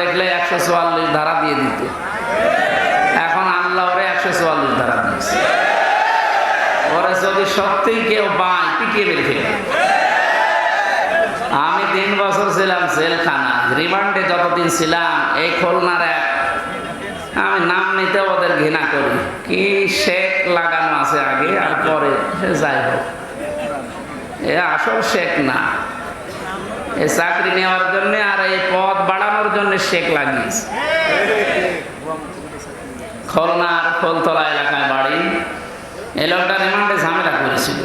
দেখলে একশো চুয়াল্লিশ ধারা দিয়ে দিত। এখন আল্লাহ ওরে একশো চুয়াল্লিশ ধারা দিয়েছে। ওরা যদি সত্যিই কেউ পায় পিটিয়ে ফেলে আমি তিন বছর ছিলাম জেলখানা, রিমান্ডে যতদিন ছিলাম, এই খুলনার এক। আমি নাম নিতে ওদের ঘৃণা করি। কি শেখ লাগানো আছে আগে আর পরে যাই হোক। এ আসল শেখ না। এই চাকরি নেওয়ার জন্য আর এই পদ বাড়ানোর জন্য শেখ লাগিয়েছে। খুলনার খোলতলা এলাকায় বাড়ি। এই লোকটা রিমান্ডে ঝামেলা করেছিল।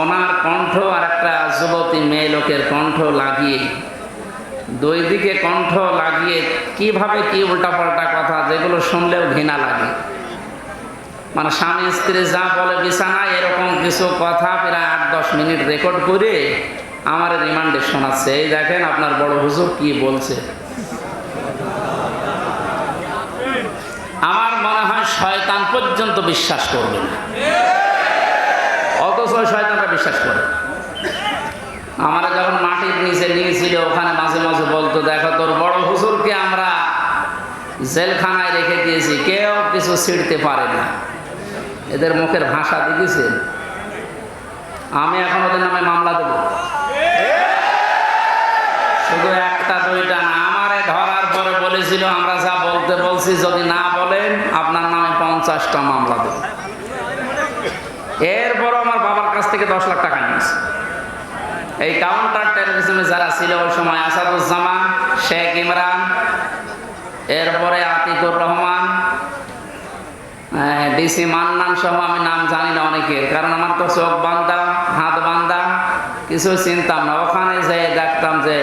ওনার কণ্ঠ আর একটা যুবতী মেয়ে লোকের কণ্ঠ লাগিয়ে, দুই দিকে কণ্ঠ লাগিয়ে কীভাবে কি উল্টাপাল্টা কথা যেগুলো শুনলেও ঘৃণা লাগে। মানে স্বামী স্ত্রী যা বলে বিছানায় এরকম কিছু কথা প্রায় আট দশ মিনিট রেকর্ড করে আমার রিমান্ডে শোনাচ্ছে। এই দেখেন আপনার বড় হুজুর কি বলছে। আমার মনে হয় শয়তান পর্যন্ত বিশ্বাস করবে অথচ শয়তানরা বিশ্বাস করে। আমরা যখন মাটির নিচে নিয়েছিল ওখানে মাঝে মাঝে বলতো, দেখো তোর বড় হুজুরকে আমরা জেলখানায় রেখে দিয়েছি, কেউ কিছু ছিঁড়তে পারে না। এদের মুখের ভাষা দেখেছে আমি এখন ওদের নামে মামলা দেব। শুধু একটা, দুইটা না, আমারে ধরার পরে বলেছিল, আমরা যা বলতে বলছি, যদি না বলেন, আপনার নামে পঞ্চাশটা মামলা দেব। এরপরও আমার বাবার কাছ থেকে দশ লাখ টাকা নিয়েছে। এই কাউন্টার টেরোরিজমে যারা ছিল ওই সময় আসাদুজ্জামান, শেখ ইমরান, এরপরে আতিকুর রহমান ডিসি মান্নান সহ আমি নাম জানি না অনেকের। কারণ আমার তো চোখ বান্ধা হাত বান্ধা কিছু চিনতাম না। ওখানে যে দেখতাম যে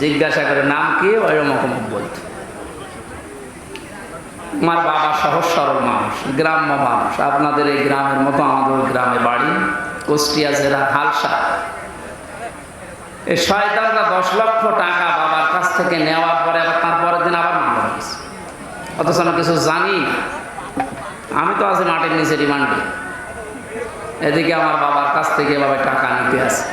জিজ্ঞাসা করে, নাম কি? ওই রকম বলত। আমার বাবা সহজ সরল মানুষ, গ্রাম্য মানুষ। আপনাদের এই গ্রামের মতো, আমাদের গ্রামে বাড়ি, কুষ্টিয়া জেলা হালসা। এই শয়তানরা দশ লক্ষ টাকা বাবার কাছ থেকে নেওয়ার পরে আবার তারপরের দিন আবার মামলা হয়েছে। অথচ আমি কিছু জানি। আমি তো আছি মাটির নিচে রিমান্ডে এদিকে আমার বাবার কাছ থেকে এভাবে টাকা নিতে আছে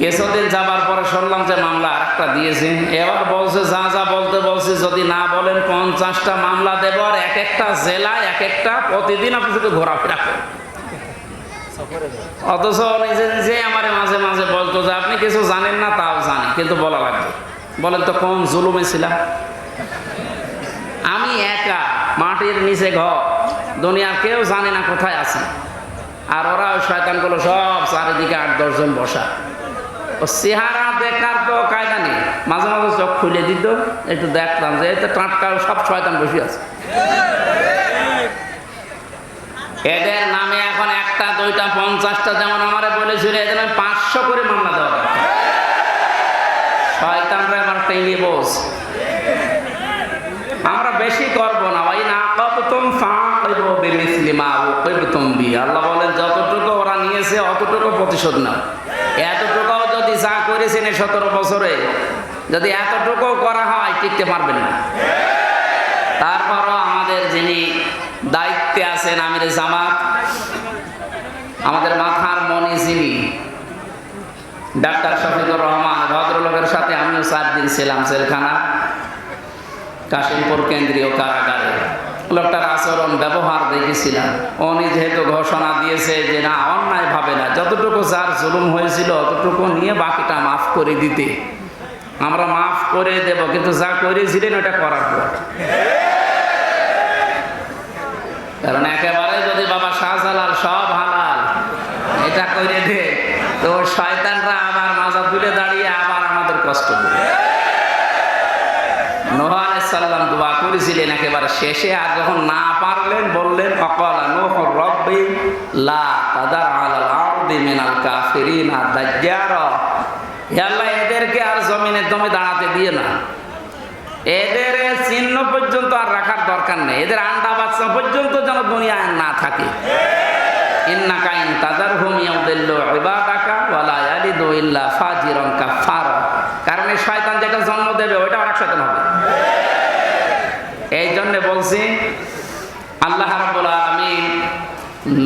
কিছুদিন যাবার পরে শুনলাম যে মামলা আরেকটা দিয়েছে। এবার বলছে, যা যা বলতে বলছে, যদি না বলেন পঞ্চাশটা মামলা দেব আর এক একটা জেলায় এক একটা প্রতিদিন আপনি শুধু ঘোরাফেরা করেন অথচ নিজে আমার মাঝে মাঝে বলতো যে, আপনি কিছু জানেন না, তাও জানি কিন্তু বলা লাগবে। বলেন তো, কোন জুলুমে ছিলাম? আমি একা মাটির নিচে ঘর দুনিয়ার কেউ জানে না কোথায় আছি। আর ওরা ওই শয়তানগুলো সব চারিদিকে আট দশজন বসা। ও চেহারা দেখার তো কায়দা নেই। মাঝে মাঝে চোখ খুলে দিত, একটু দেখতাম যে এতে টাটকা সব শয়তান বসে আছে। এদের নামে এখন একটা, দুইটা, পঞ্চাশটা যেমন আমারে বলেছিল, এদের আমি পাঁচশো করে মামলা দেওয়া শয়তানরা আমার টেনে বস আমরা বেশি করব বি আল্লাহ বলেন, যতটুকু ওরা নিয়েছে, অতটুকু প্রতিশোধ নাও। এতটুকুও যদি যা করেছেন এই সতেরো বছরে, যদি এতটুকু করা হয়, টিকতে পারবেন না। তারপরও আমাদের যিনি দায়িত্বে আছেন আমির জামাত, আমাদের মাথার মনি যিনি, ডাক্তার শফিকুর রহমান, ভদ্রলোকের সাথে আমিও চার দিন ছিলাম জেলখানা, কাশিমপুর কেন্দ্রীয় কারাগারে। লোকটার আচরণ, ব্যবহার দেখেছিলাম। উনি যেহেতু ঘোষণা দিয়েছে যে না, অন্যায় ভাবে না, যতটুকু যার জুলুম হয়েছিল, অতটুকু নিয়ে বাকিটা মাফ করে দিতে। আমরা মাফ করে দেব, কিন্তু যা করেছিলেন, ওটা করার পর। কারণ একেবারে যদি বাবা শাহজালাল সব হালাল, এটা করে দে, তো শয়তানরা আবার মাজা তুলে দাঁড়িয়ে আবার আমাদের কষ্ট দেবে। নোহা আলাইসাল্লাম দোয়া করেছিলেন, একেবারে শেষে, আর যখন না পারলেন, বললেন, অকলা নোহ রব্বি লা তাদার আলাল আরদি মিনাল কাফিরিনা দাজ্জার হে আল্লাহ, এদেরকে আর জমিনে তুমি দাঁড়াতে দিয়ে না। এদের চিহ্ন পর্যন্ত আর রাখার দরকার নেই। এদের আন্ডা বাচ্চা পর্যন্ত যেন দুনিয়ায় না থাকে। ইন্না কাইন তাদার হুম ইয়াউদিল্লু ইবাদাকা ওয়ালা ইয়ালিদু ইল্লা ফাজিরন কাফারা কারণ এই শয়তান যেটা জন্ম দেবে, ওইটা আরেক শয়তান হবে। এই জন্য বলছি, আল্লাহ রাব্বুল আলামিন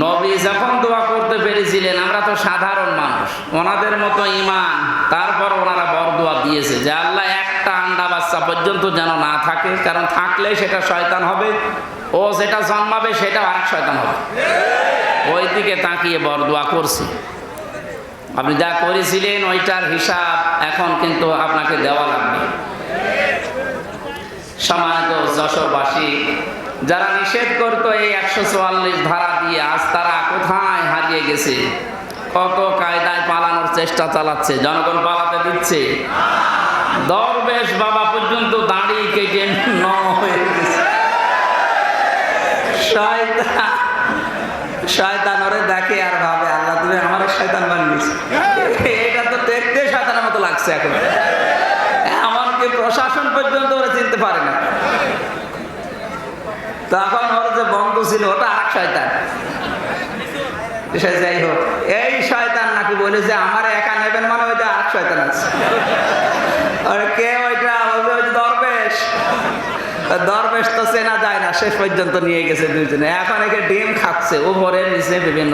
নবী যখন দোয়া করতে পেরেছিলেন, আমরা তো সাধারণ মানুষ, ওনাদের মতো ইমান তারপর ওনারা বরদোয়া দিয়েছে যে আল্লাহ একটা আন্ডা বাচ্চা পর্যন্ত যেন না থাকে, কারণ থাকলে সেটা শয়তান হবে, ও যেটা জন্মাবে সেটা আরেক শয়তান হবে। ওই দিকে তাকিয়ে বরদোয়া করছি। আপনি যা করেছিলেন, ওইটার হিসাব এখন কিন্তু আপনাকে দেওয়া লাগবে। সমাজ যশোরবাসী, যারা নিষেধ করতো এই একশো চুয়াল্লিশ ধারা দিয়ে, আজ তারা কোথায় হারিয়ে গেছে? কত কায়দায় পালানোর চেষ্টা চালাচ্ছে? জনগণ পালাতে দিচ্ছে। দরবেশ বাবা পর্যন্ত দাড়ি কেটে ন দেখে ভাবে আল্লাহ তুমি আমার শয়তান বানিয়েছ এটা তো দেখতে শয়তানের মতো লাগছে এখন এমনকি প্রশাসন পর্যন্ত ওরা চিনতে পারে না তখন ওর যে বন্ধু ছিল, ওটা আর শয়তান। যাই হোক, এই শয়তান নাকি বলে যে, আমার একা নেবেন মানে ওইটা আর শয়তান আছে। দরবেশ। তো চেনা যায় না, শেষ পর্যন্ত নিয়ে গেছে দুইজনে। এখন একে ডিম খাচ্ছে নিচে বিভিন্ন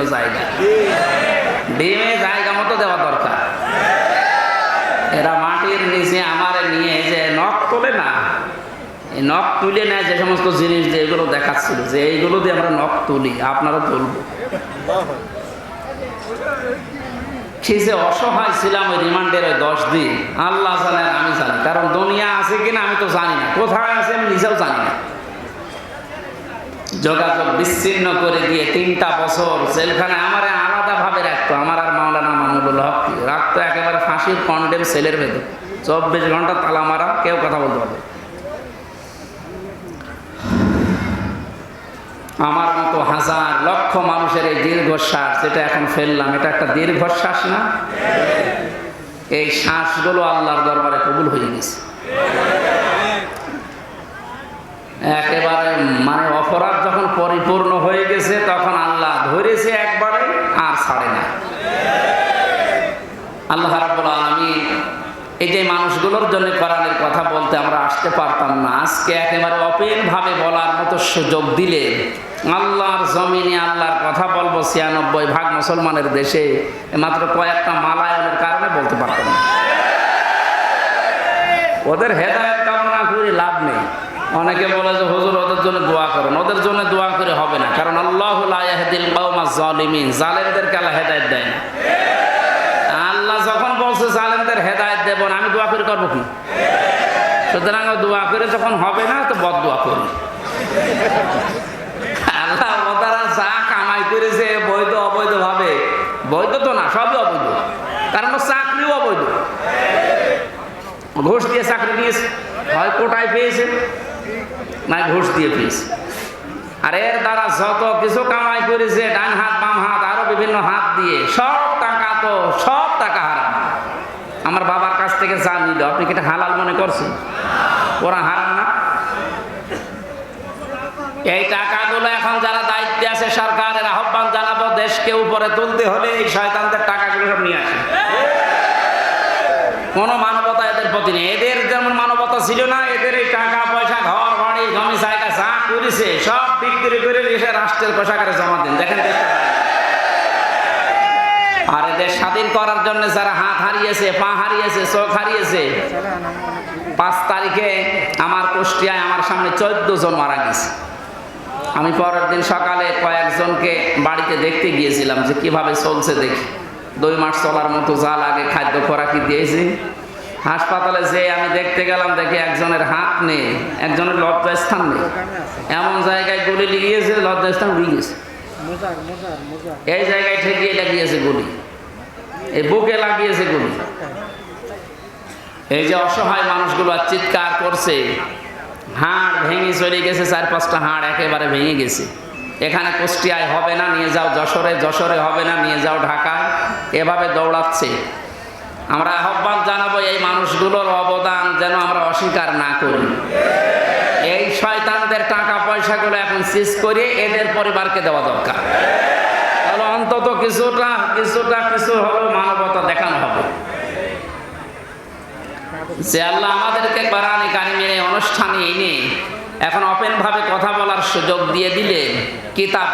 জায়গা মতো দেওয়া দরকার এরা মাটির নিচে আমারে নিয়ে যে নখ তোলে না এই নখ তুলে নেয় যে সমস্ত জিনিস যে এগুলো দেখাচ্ছিল, যে এইগুলো দিয়ে আমরা নখ তুলি, আপনারা তুলবো। সে অসহায় ছিলাম ওই রিমান্ডের ওই দশ দিন, আল্লাহ জানে আমি জানি, কারণ দুনিয়া আছে কিনা আমি তো জানি না, কোথায় আছে আমি নিজেও জানি না। যোগাযোগ বিচ্ছিন্ন করে দিয়ে তিনটা বছর জেলখানে আমার আলাদা ভাবে রাখতো, আমার আর মাওলানা মামুনুল হক রাখতো একেবারে ফাঁসির কন্ডেম সেলের ভেতর। চব্বিশ ঘণ্টা তালা মারা কেউ কথা বলতে পারবে আমার মতো হাজার লক্ষ মানুষের এই দীর্ঘশ্বাস, যেটা এখন ফেললাম, এটা একটা দীর্ঘশ্বাস না? এই শ্বাসগুলো আল্লাহর দরবারে কবুল হয়ে গেছে। একেবারে মানে অপরাধ যখন পরিপূর্ণ হয়ে গেছে, তখন আল্লাহ ধরেছে একবারে আর ছাড়ে না আল্লাহ মানুষগুলোর জন্য কোরআনের কথা বলতে আমরা আসতে পারতাম না। আজকে একেবারে অপেন ভাবে বলার মতো সুযোগ দিলে আল্লাহর জমিনে আল্লাহর কথা বলব ছিয়ানব্বই ভাগ মুসলমানের দেশে মাত্র কয়েকটা মালায়নের কারণে বলতে পারতাম না। ওদের হেদায়ত কামনা করে লাভ নেই। অনেকে বলে যে, হুজুর, ওদের জন্য দোয়া করুন। ওদের জন্য দোয়া করে হবে না, কারণ আল্লাহ জালিমিন। আল্লাহ হেদায়েত দেয় না। জালেমদের হেদায়েত দেব না, আমি দোয়া করে করব কি? সুতরাং দোয়া করে যখন হবে না, তো বদ দোয়া করি আল্লাহ যা কামাই করেছে, বৈধ বৈধ তো না, সবই অবৈধ। কারণ চাকরিও অবৈধ। ঘুষ দিয়ে চাকরি দিয়েছে। হয় কোটায় পেয়েছে না ঘুষ দিয়ে পেয়েছে। আর এর দ্বারা যত কিছু কামাই করেছে, ডান হাত, বাম হাত, আরও বিভিন্ন হাত দিয়ে, সব টাকা তো, সব টাকা হারাম। আমার বাবার কাছ থেকে যা নিল, আপনি কি হালাল মনে করছেন? ওরা হারাম না? এই টাকাগুলো এখন যারা দায়িত্বে আছে, সরকারের আহ্বান জানাব, দেশকে উপরে তুলতে হলে এই শয়তানদের টাকাগুলো সব নিয়ে আসে কোনো মানবতা এদের প্রতি নেই। এদের যেমন মানবতা ছিল না, এদের এই টাকা, পয়সা, ঘর, বাড়ি, জমি, জায়গা, যা করেছে, সব বিক্রি করে এসে রাষ্ট্রের কোষাগারে জমা দিন। দেখেন। এদের স্বাধীন করার জন্য যারা হাত হারিয়েছে পা হারিয়েছে চোখ হারিয়েছে পাঁচ তারিখে আমার কুষ্টিয়ায় আমার সামনে চোদ্দ জন মারা গেছে। আমি পরের দিন সকালে কয়েকজনকে বাড়িতে দেখতে গিয়েছিলাম যে কীভাবে চলছে দেখি। দুই মাস চলার মতো যা লাগে খাদ্য খোরাকি দিয়েছি। হাসপাতালে যে আমি দেখতে গেলাম দেখি একজনের হাত নেই একজনের লজ্জাস্থান নেই। এমন জায়গায় গুলি লিগিয়েছে লজ্জাস্থান উড়ে গেছে। এই জায়গায় ঠেকিয়ে লাগিয়েছে গুলি। এই বুকে লাগিয়েছে গুলি এই যে অসহায় মানুষগুলো চিৎকার করছে, হাড় ভেঙে চলে গেছে, চার পাঁচটা হাড় একেবারে ভেঙে গেছে। এখানে কুষ্টিয়ায় হবে না, নিয়ে যাও যশোরে যশোরে হবে না, নিয়ে যাও ঢাকায়, এভাবে দৌড়াচ্ছে। আমরা আহ্বান জানাব এই মানুষগুলোর অবদান যেন আমরা অস্বীকার না করি। এই শয়তানদের টাকা পয়সাগুলো এখন সিজ করে এদের পরিবারকে দেওয়া দরকার। তাহলে অন্তত কিছুটা কিছুটা, কিছু হলেও মানবতা দেখানো হবে। যে আল্লাহ আমাদেরকে কোরআন কারিমের অনুষ্ঠানে এনে এখন অপেন ভাবে কথা বলার সুযোগ দিয়ে দিলে, কিতাব